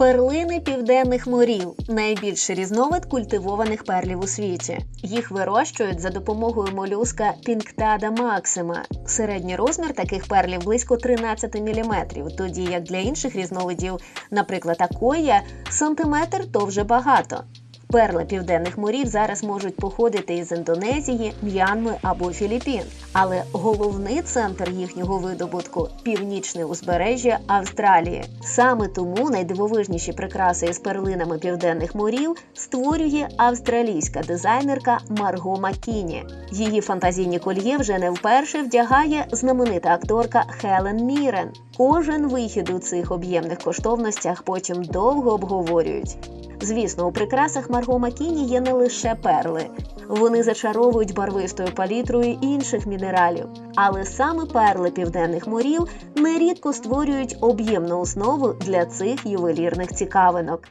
Перлини південних морів найбільший різновид культивованих перлів у світі. Їх вирощують за допомогою молюска Пінктада Максима. Середній розмір таких перлів близько 13 мм, тоді як для інших різновидів, наприклад, акоя, сантиметр то вже багато. Перли південних морів зараз можуть походити із Індонезії, М'янми або Філіппін. Але головний центр їхнього видобутку північне узбережжя Австралії. Саме тому найдивовижніші прикраси із перлинами південних морів створює австралійська дизайнерка Марго Маккіні. Її фантазійні кольє вже не вперше вдягає знаменита акторка Хелен Мірен. Кожен вихід у цих об'ємних коштовностях потім довго обговорюють. Звісно, у прикрасах Марго Макіні є не лише перли. Вони зачаровують барвистою палітрою інших мінералів. Але саме перли південних морів нерідко створюють об'ємну основу для цих ювелірних цікавинок.